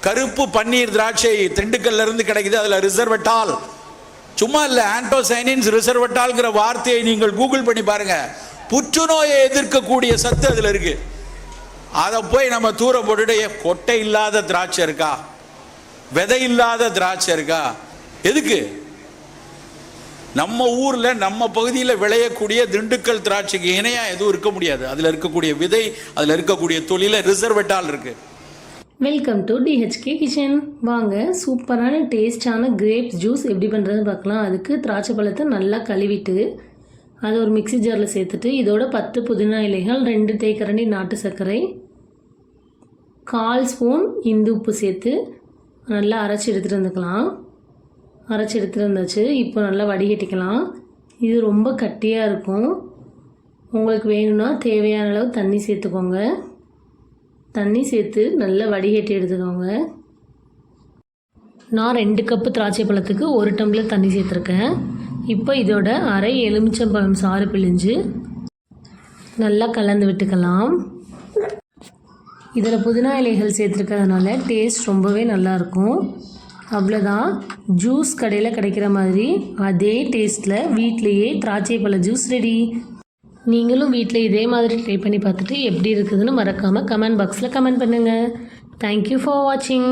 கருப்பு பன்னீர் திராட்சை திண்டுக்கல்ல இருந்து கிடைக்குது அதுல ரிசர்வட்டால் சும்மா இல்ல ஆன்டோசைனின்ஸ் ரிசர்வட்டால்ங்கிற வார்த்தையை நீங்கள் கூகுள் பண்ணி பாருங்க. புற்றுநோயை எதிர்க்கக்கூடிய சத்து அதுல இருக்கு. அதை போய் நம்ம தூர போட்டுட்டு கொட்டை இல்லாத திராட்சை இருக்கா? விதை இல்லாத திராட்சை இருக்கா? எதுக்கு? நம்ம ஊர்ல நம்ம பகுதியில் விளையக்கூடிய திண்டுக்கல் திராட்சைக்கு இணையா எதுவும் இருக்க முடியாது. அதுல இருக்கக்கூடிய விதை அதுல இருக்கக்கூடிய தொழில ரிசர்வெட்டால் இருக்கு. வெல்கம் டு டிஹெச்கே கிச்சன் வாங்க சூப்பரான டேஸ்டான கிரேப்ஸ் ஜூஸ் எப்படி பண்ணுறதுன்னு பார்க்கலாம். அதுக்கு திராட்சை பழத்தை நல்லா கழுவிட்டு அதை ஒரு மிக்ஸி ஜாரில் சேர்த்துட்டு இதோட பத்து புதினா இலைகள் ரெண்டு தேக்கரண்டி நாட்டு சர்க்கரை கால் ஸ்பூன் இந்து உப்பு சேர்த்து நல்லா அரைச்சி எடுத்துகிட்டு வந்துக்கலாம். அரைச்சி எடுத்துகிட்டு வந்தாச்சு. இப்போ நல்லா வடிகட்டிக்கலாம். இது ரொம்ப கட்டியாக இருக்கும். உங்களுக்கு வேணும்னா தேவையான அளவு தண்ணி சேர்த்துக்கோங்க. தண்ணி சேர்த்து நல்லா வடிகட்டி எடுத்துக்கோங்க. நான் ரெண்டு கப்பு திராட்சை பழத்துக்கு ஒரு டம்ளர் தண்ணி சேர்த்துருக்கேன். இப்போ இதோட அரை எலுமிச்சம்பழம் சாறு பிழிஞ்சு நல்லா கலந்து விட்டுக்கலாம். இதில் புதினா இலைகள் சேர்த்துருக்கிறதுனால டேஸ்ட் ரொம்பவே நல்லாயிருக்கும் அவ்வளோதான். ஜூஸ் கடையில் கிடைக்கிற மாதிரி அதே டேஸ்ட்டில் வீட்லேயே திராட்சை பழ ஜூஸ் ரெடி நீங்களும் வீட்டில் இதே மாதிரி ட்ரை பண்ணி பார்த்துட்டு எப்படி இருக்குதுன்னு மறக்காமல் கமெண்ட் பாக்ஸில் கமெண்ட் பண்ணுங்கள் தேங்க்யூ ஃபார் வாட்சிங்